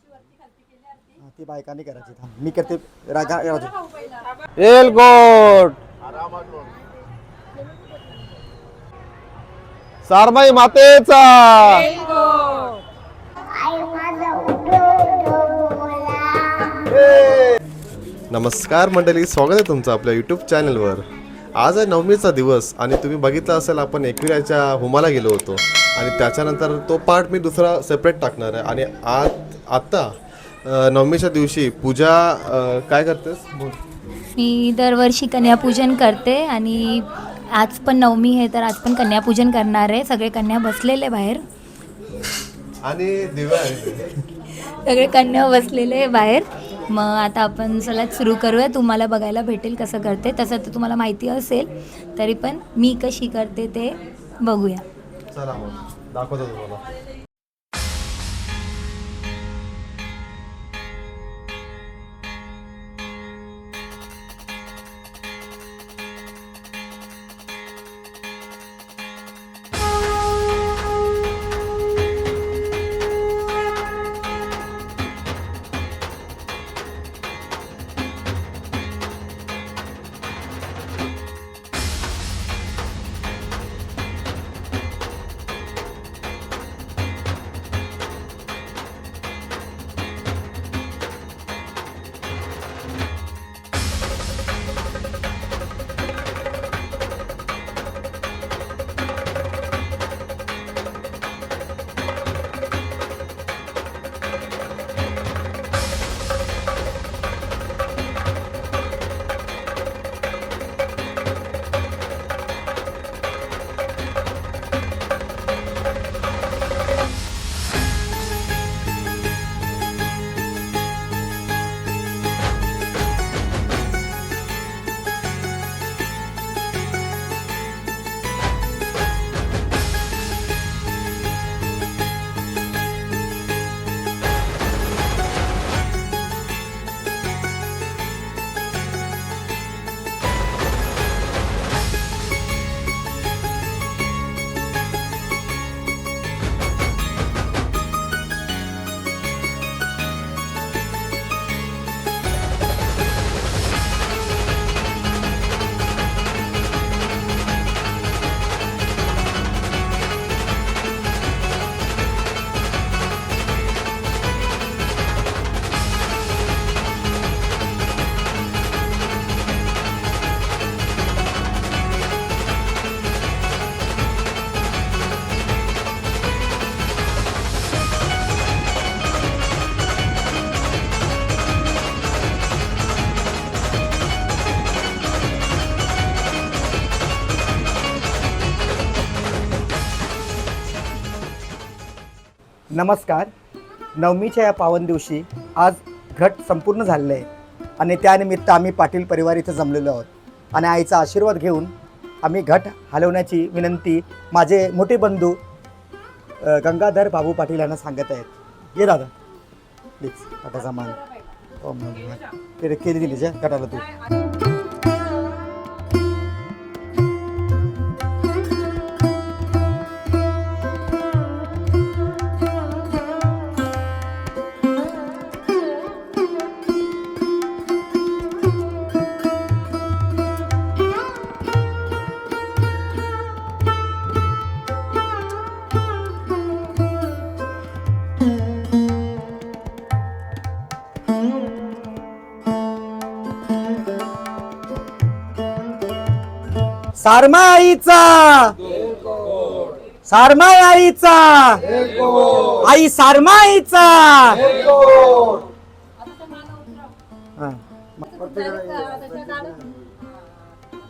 हा, ती बायकांनी करायची थांब. मी करते. राजा राजू. एलकोट सारमाई मातेचा! नमस्कार मंडळी स्वागत आहे तुमचं आपल्या यूट्यूब चॅनलवर आज आहे नवमीचा दिवस आणि तुम्ही बघितलं असेल आपण एकविराच्या होमाला गेलो होतो. आणि त्याच्यानंतर तो पार्ट मी दुसरा सेपरेट टाकणार आहे. आणि आज आत्ता नवमीच्या दिवशी पूजा काय करतेस? बोल. मी दरवर्षी कन्यापूजन करते आणि आज पण नवमी आहे तर आज पण कन्यापूजन करणार आहे. सगळे कन्या बसलेले बाहेर. आणि आहे. सगळे कन्या बसलेले बाहेर. मग आता आपण चला सुरू करूया. तुम्हाला बघायला भेटेल कसं करते. तसं तर तुम्हाला माहिती असेल तरी पण मी कशी करते ते बघूया. चला मग दाखवतो तुम्हाला. नमस्कार. नवमीच्या या पावन दिवशी आज घट संपूर्ण झालेलं आहे. आणि त्यानिमित्त आम्ही पाटील परिवार इथं जमलेलो आहोत. आणि आईचा आशीर्वाद घेऊन आम्ही घट हलवण्याची विनंती माझे मोठे बंधू गंगाधर बाबू पाटील यांना सांगत आहेत. ये दादा. प्लीज घटाचा मान केली हो, हो, हो. केली दिली जे घटाला तू. सारमा आईचा सारमा आईचा आई सारमा आईचा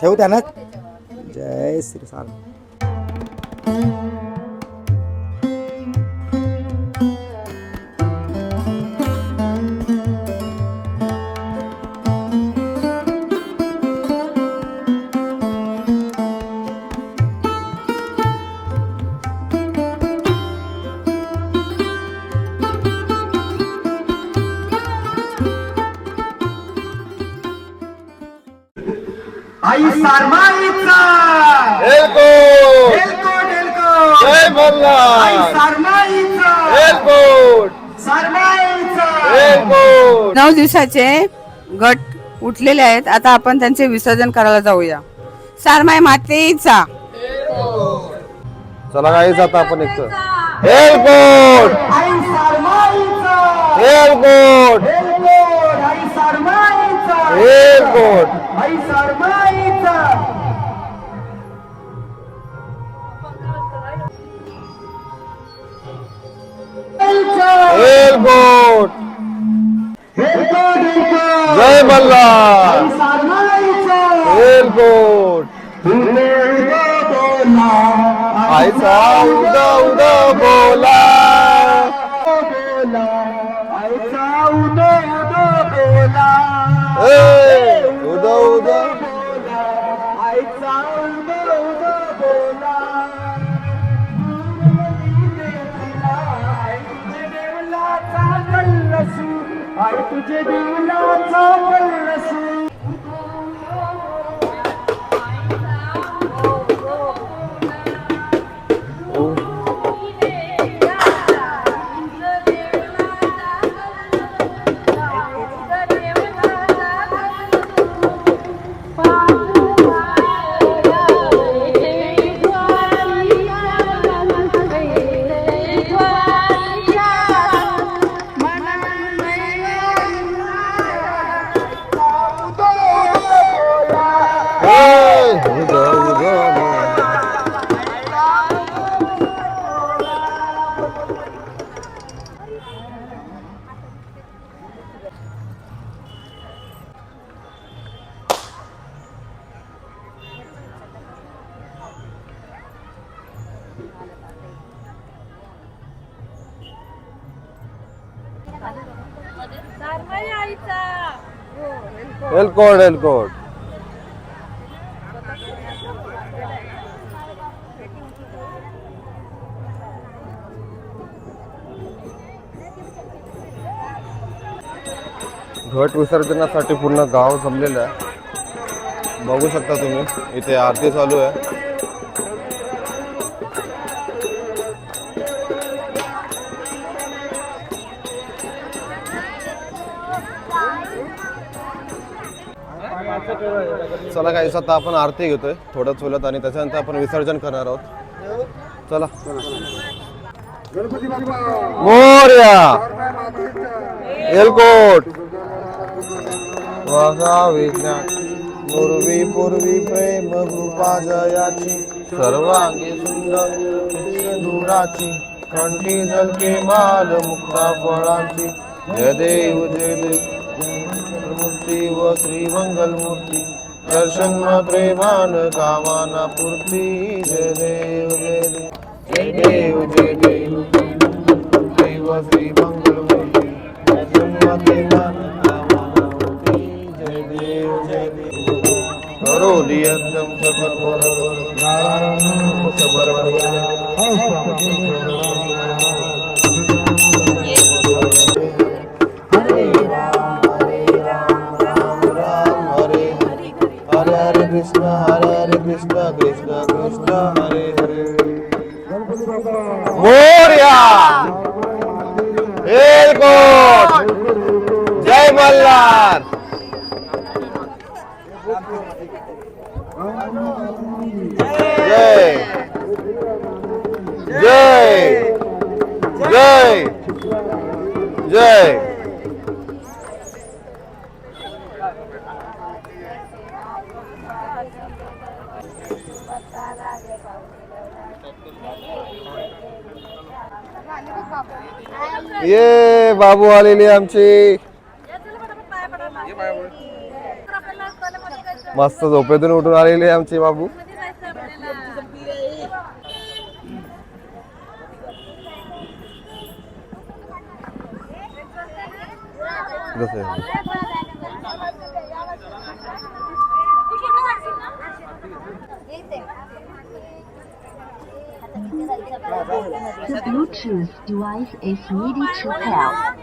ठेवू त्यानं? जय श्री सार. आई सारमा आईचा एलकोट मल्हार एअरपोर्ट एअरपोर्ट नऊ दिवसाचे गट उठलेले आहेत. आता आपण त्यांचे विसर्जन करायला जाऊया. सारमाय मातेचा. चला काहीच आता आपण एक जय मल्हार. एअरपोर्ट आईचा उदा उदा बोला. उदा उदा तुझे देवलाचा कल्लसू ए, एलकोड एलकोड घट विसर्जनासाठी पूर्ण गाव जमलेलं आहे. बघू शकता तुम्ही इथे आरती चालू आहे. चला काही आता आपण आरती घेतोय थोडंच वेळात आणि त्याच्यानंतर आपण विसर्जन करणार आहोत चला मोर्या एलकोट वागा विज्ञान पूर्वी पूर्वी प्रेम कृपा जयाची सर्वांगी सुंदर दुराची कंठी झलके माल मुक्ता फळांची जय देव जय देव मूर्ती व श्री मंगल मूर्ती दर्शन प्रेमान कामाना पूर्ती जय देव जय देव जय देव जय देव देव श्री मंगल मूर्ती दर्शन प्रेमान मोर्या एलकोट जय मल्हार जय जय जय जय ये बाबू आलेली आमची. मस्त झोपेतून उठून आलेली आमची बाबू. जसं. The Bluetooth device is ready to pair.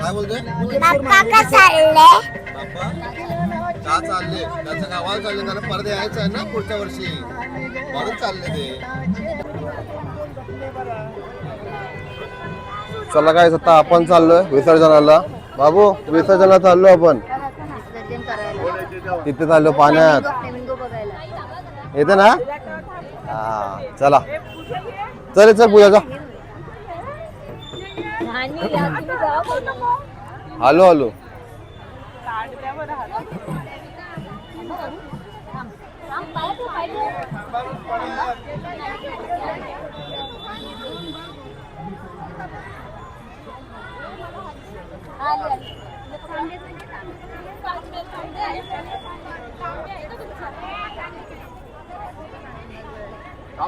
काय बोलतोय? बाप्पा का चालले? बाप्पा का चालले? त्याचं गावाला चालले त्याला परत यायचं आहे ना पुढच्या वर्षी. म्हणून चालले ते. चला काय आता आपण चाललोय विसर्जनाला. बाबू विसर्जनाला चाललो आपण. तिथे चाललो पाण्यात. येते ना? हा चला. चल चल पूजा जा.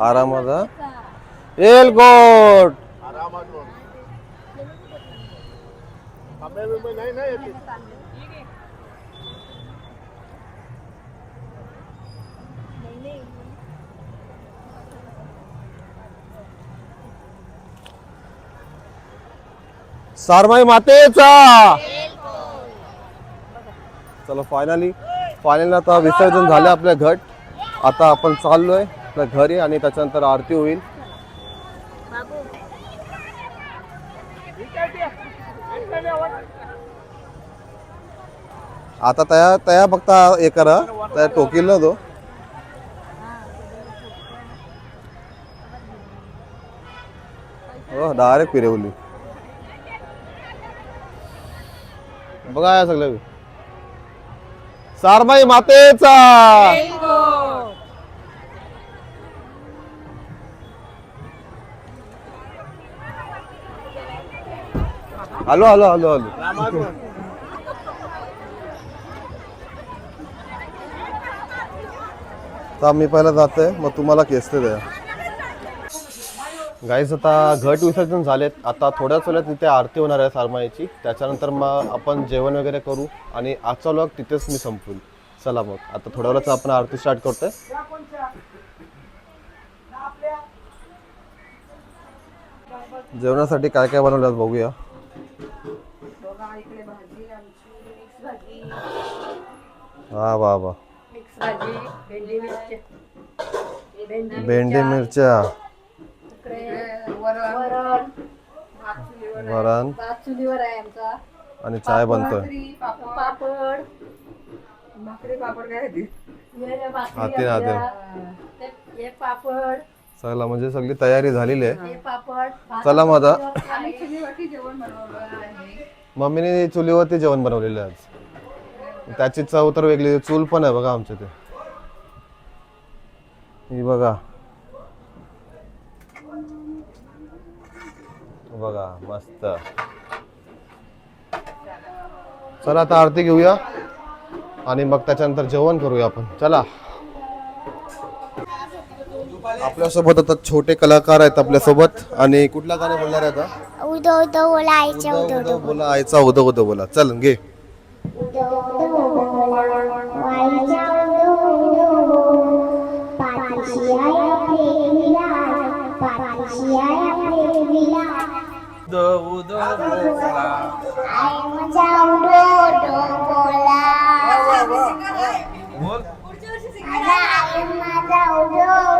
आरामात हा? एलकोट सारमाई मातेचा चला फायनली फायनली आता विसर्जन झालं आपल्या घट. आता आपण चाललोय आपल्या घरी आणि त्याच्यानंतर आरती होईल. आता तया तया फक्त हे करा. त्या टोकील ना तो. हो डायरेक्ट फिरवली. बघा या सगळं सारमाई मातेचा. Hello hello hello hello. तर मी पहिला जातोय मग तुम्हाला केसते द्या. गाईज आता घट विसर्जन झालेत. आता थोड्याच वेळात तिथे आरती होणार आहे सारमाईची. त्याच्यानंतर मग आपण जेवण वगैरे करू आणि आजचा व्लॉग तिथेच मी संपवू चला मग. आता थोड्या वेळात आपण आरती स्टार्ट करतोय. जेवणासाठी काय काय बनवलं बघूया. वा वा वा. भेंडी मिरच्या. वरण. चुलीवर आहे. आमचा. आणि चाय बनतोय. पापड. भाकरी पापड काय ती हाती हाते. एक पापड. चला म्हणजे सगळी तयारी झालेली आहे. पापड. चला मग आता. आम्ही चुलीवरती जेवण बनवलं आहे. मम्मीने चुलीवरती जेवण बनवलेलं आहे आज. त्याची चव तर वेगळी चूल पण आहे बघा आमच्या ते ही बघा. बघा मस्त. चला आता आरती घेऊया. आणि मग त्याच्यानंतर जेवण करूया आपण. चला. आपल्यासोबत आता छोटे कलाकार आहेत आपल्यासोबत. आणि कुठला गाणं बोलणार आहे आता? उदो उदो बोला आईच्या उदो उदो बोला आईचा उदो उदो बोला. चल घे. आई माझा उदो उदो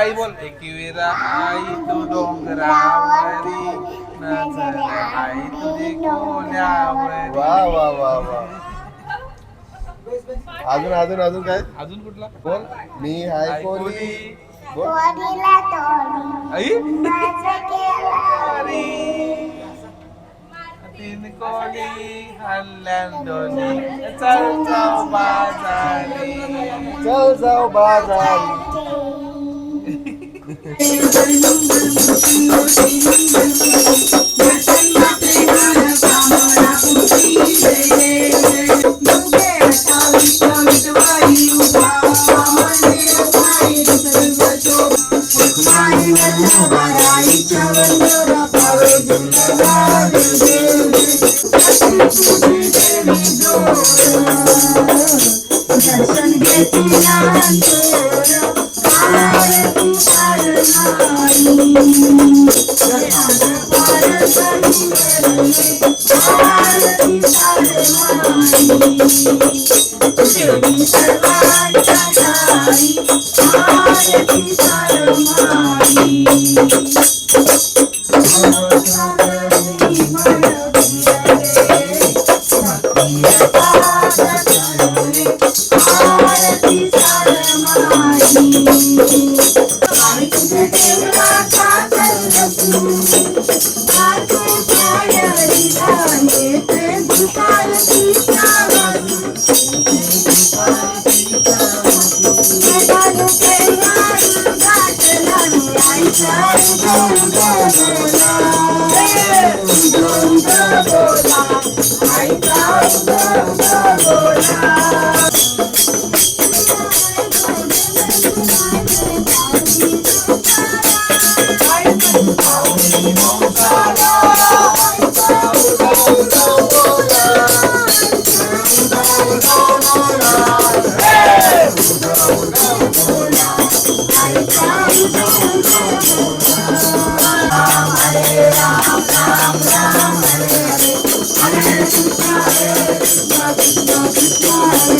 आई बोल एकविरा आई तू डोंगरावरी नजर आई तुझी वा वा वा वा अजून अजून अजून काय? अजून कुठला? बोल. मी हाय कोहली बोल. आई? केलं. तीन कोणी हल्ल्यान चल जाऊ बाजारी. चल जाऊ बाजारी. 음악을들으면서음악을들 으. I am Krishna Hare Krishna Bye.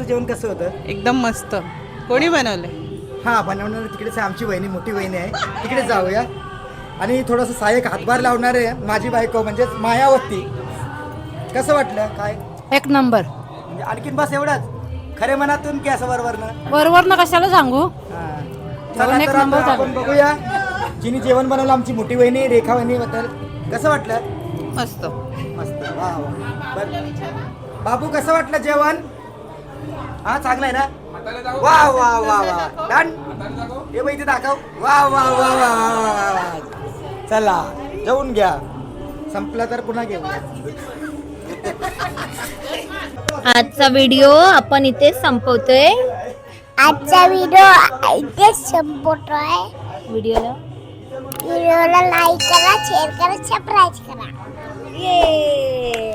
चुलीवरचं जेवण कसं होतं? एकदम मस्त. कोणी बनवलंय हा बनवणार तिकडेच आहे आमची वहिनी मोठी वहिनी आहे. तिकडे जाऊया. आणि थोडंसं सहाय्यक हातभार लावणार आहे. माझी बायको म्हणजेच मायावती. कसं वाटलं? काय? एक नंबर. म्हणजे आणखीन बस एवढाच? खरे मनातून की असं बरोबर बरोबर ना कशाला सांगू? चला एक तर नंबर आपण बघूया. जिने जेवण बनवलं आमची मोठी वहिनी रेखा वहिनी बद्दल कसं वाटलं? मस्त. मस्त. वा वा बरं. बाबू कसं वाटलं जेवण? हा चांगलं आहे ना? वा वा वा वा. डन हे बाई इथे दाखव. वा वा वा वा वा वा वा चला जेवून घ्या. संपला तर पुन्हा घेऊ आजचा व्हिडिओ आपण इथे संपवतोय. आजचा व्हिडिओ इथेच संपवतोय. व्हिडिओला व्हिडिओला लाईक करा शेअर करा सबस्क्राईब करा. ये